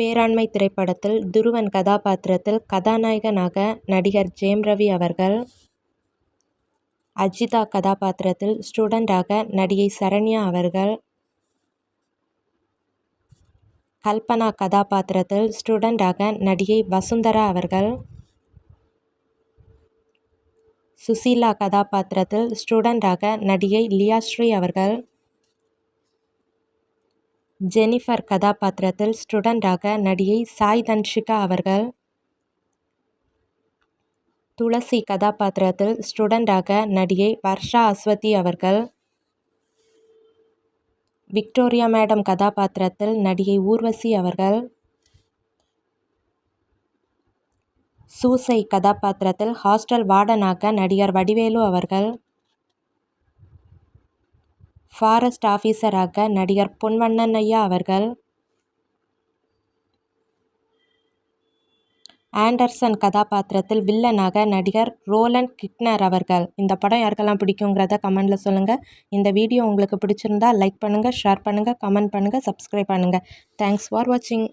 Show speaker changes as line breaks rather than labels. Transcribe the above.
பேராண்மை திரைப்படத்தில் துருவன் கதாபாத்திரத்தில் கதாநாயகனாக நடிகர் ஜெயம் ரவி அவர்கள் அஜிதா கதாபாத்திரத்தில் ஸ்டூடெண்ட்டாக நடிகை சரண்யா அவர்கள் கல்பனா கதாபாத்திரத்தில் ஸ்டூடெண்ட்டாக நடிகை வசுந்தரா அவர்கள் சுசீலா கதாபாத்திரத்தில் ஸ்டூடெண்ட்டாக நடிகை லியாஸ்ரீ அவர்கள் ஜெனிஃபர் கதாபாத்திரத்தில் ஸ்டூடண்டாக நடிகை சாய் தன்ஷிகா அவர்கள். துளசி கதாபாத்திரத்தில் ஸ்டூடண்டாக நடிகை வர்ஷா அஸ்வதி அவர்கள். விக்டோரியா மேடம் கதாபாத்திரத்தில் நடிகை ஊர்வசி அவர்கள். சூசை கதாபாத்திரத்தில் ஹாஸ்டல் வார்டனாக நடிகர் வடிவேலு அவர்கள். ஃபாரஸ்ட் ஆஃபீஸராக நடிகர் பொன்வண்ணன்னையா அவர்கள் ஆண்டர்சன் கதாபாத்திரத்தில் வில்லனாக நடிகர் ரோலன் கிட்னர் அவர்கள். இந்த படம் யாருக்கெல்லாம் பிடிக்குங்கிறத கமெண்டில் சொல்லுங்கள் இந்த வீடியோ உங்களுக்கு பிடிச்சிருந்தா லைக் பண்ணுங்கள் ஷேர் பண்ணுங்கள் கமெண்ட் பண்ணுங்கள் சப்ஸ்கிரைப் பண்ணுங்கள் தேங்க்ஸ் ஃபார் வாட்சிங்